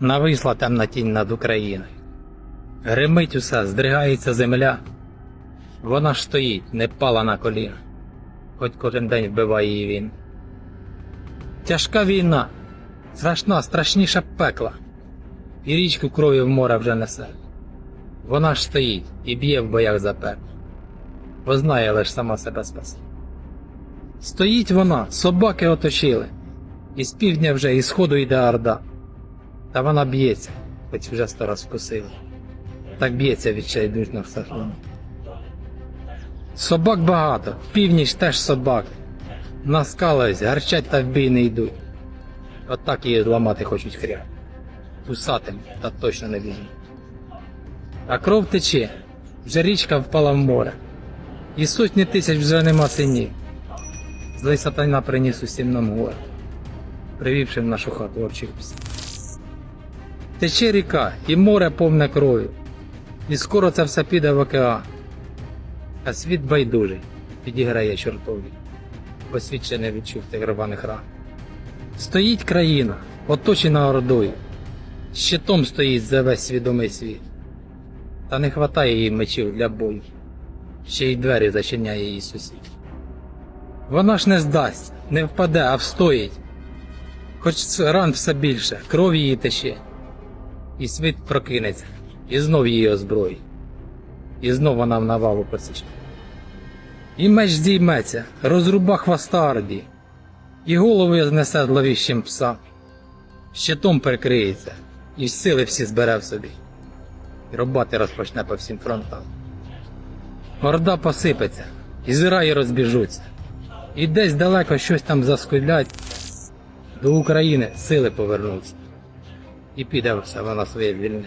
Нависла темна тінь над Україною. Гримить усе, здригається земля. Вона ж стоїть, не пала на коліна, хоч кожен день вбиває її він. Тяжка війна, страшна, страшніша пекла, і річку кров'ю в море вже несе. Вона ж стоїть і б'є в боях за пекло, бо знає лиш сама себе спасе. Стоїть вона, собаки оточили, і з півдня вже, і сходу йде орда. Та вона б'ється, хоч вже сто раз вкусила. Так б'ється відчайдушно все одно. Собак багато, північ теж собаки. Наскались, гарчать та в бій не йдуть. Отак її зламати хочуть хря. Кусатим, та точно не візьмуть. А кров тече, вже річка впала в море. І сотні тисяч вже нема синів. Злий сатана приніс усім нам горе, привівши в нашу хату орчих псів. Тече ріка, і море повне кров'ю. І скоро це все піде в океан. А світ байдужий підіграє чортові, бо світ ще не відчув тих рваних ран. Стоїть країна, оточена ордою, щитом стоїть за весь свідомий світ. Та не хватає їй мечів для бою, ще й двері зачиняє її сусід. Вона ж не здасть, не впаде, а встоїть. Хоч ран все більше, кров її тече, і світ прокинеться, і знов її озброїть, і знов вона в навалу посіче. І меч здійметься, розруба хвоста орді, і голову знесе зловіщим псам, щитом прикриється, і сили всі збере в собі, і робати розпочне по всім фронтам. Орда посипеться, і зираї розбіжуться, і десь далеко щось там заскулять, до України сили повернуться, і піде все вона своє вільне.